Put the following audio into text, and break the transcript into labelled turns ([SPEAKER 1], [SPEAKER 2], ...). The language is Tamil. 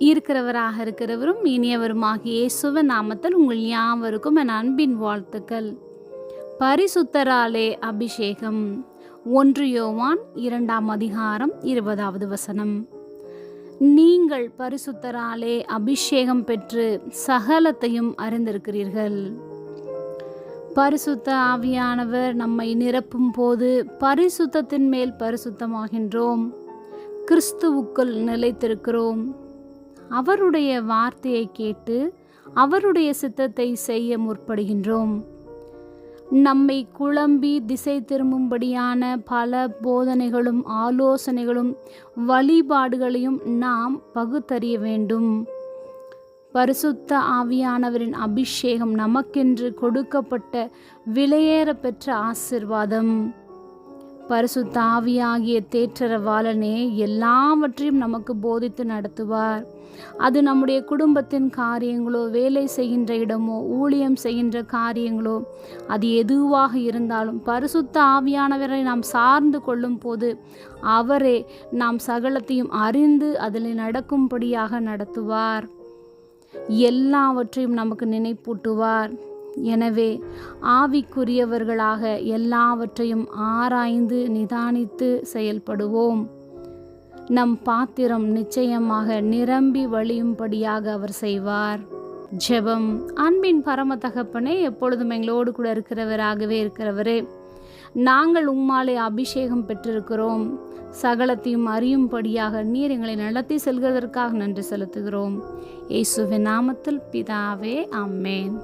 [SPEAKER 1] இருக்கிறவராக இருக்கிறவரும் இனியவருமாகிய இயேசுவ நாமத்தில் உங்கள் யாவருக்கும் என் அன்பின் வாழ்த்துக்கள். பரிசுத்தராலே அபிஷேகம். ஒன்று யோவான் இரண்டாம் அதிகாரம் இருபதாவது வசனம். நீங்கள் பரிசுத்தராலே அபிஷேகம் பெற்று சகலத்தையும் அறிந்திருக்கிறீர்கள். பரிசுத்த ஆவியானவர் நம்மை நிரப்பும் போது பரிசுத்தத்தின் மேல் பரிசுத்தமாகின்றோம். கிறிஸ்துவுக்குள் நிலைத்திருக்கிறோம். அவருடைய வார்த்தையை கேட்டு அவருடைய சித்தத்தை செய்ய முற்படுகின்றோம். நம்மை குழம்பி திசை திரும்பும்படியான பல போதனைகளும் ஆலோசனைகளும் வழிபாடுகளையும் நாம் பகுத்தறிய வேண்டும். பரிசுத்த ஆவியானவரின் அபிஷேகம் நமக்கென்று கொடுக்கப்பட்ட விலையேற பெற்ற ஆசிர்வாதம். பரிசுத்த ஆவியாகிய தேற்றரவாளனே எல்லாவற்றையும் நமக்கு போதித்து நடத்துவார். அது நம்முடைய குடும்பத்தின் காரியங்களோ வேலை செய்கின்ற இடமோ ஊழியம் செய்கின்ற காரியங்களோ அது எதுவாக இருந்தாலும் பரிசுத்த ஆவியானவரை நாம் சார்ந்து கொள்ளும் போது அவரே நாம் சகலத்தையும் அறிந்து அதில் நடக்கும்படியாக நடத்துவார். எல்லாவற்றையும் நமக்கு நினைப்பூட்டுவார். எனவே ஆவிக்குரியவர்களாக எல்லாவற்றையும் ஆராய்ந்து நிதானித்து செயல்படுவோம். நம் பாத்திரம் நிச்சயமாக நிரம்பி வழியும்படியாக அவர் செய்வார். ஜெபம். அன்பின் பரம தகப்பனே எப்பொழுதும் எங்களோடு கூட இருக்கிறவராகவே இருக்கிறவரே நாங்கள் உம்மாலே அபிஷேகம் பெற்றிருக்கிறோம். சகலத்தையும் அறியும்படியாக நீர் எங்களை நடத்தி செல்வதற்காக நன்றி செலுத்துகிறோம். இயேசுவின் நாமத்தில் பிதாவே அம்மேன்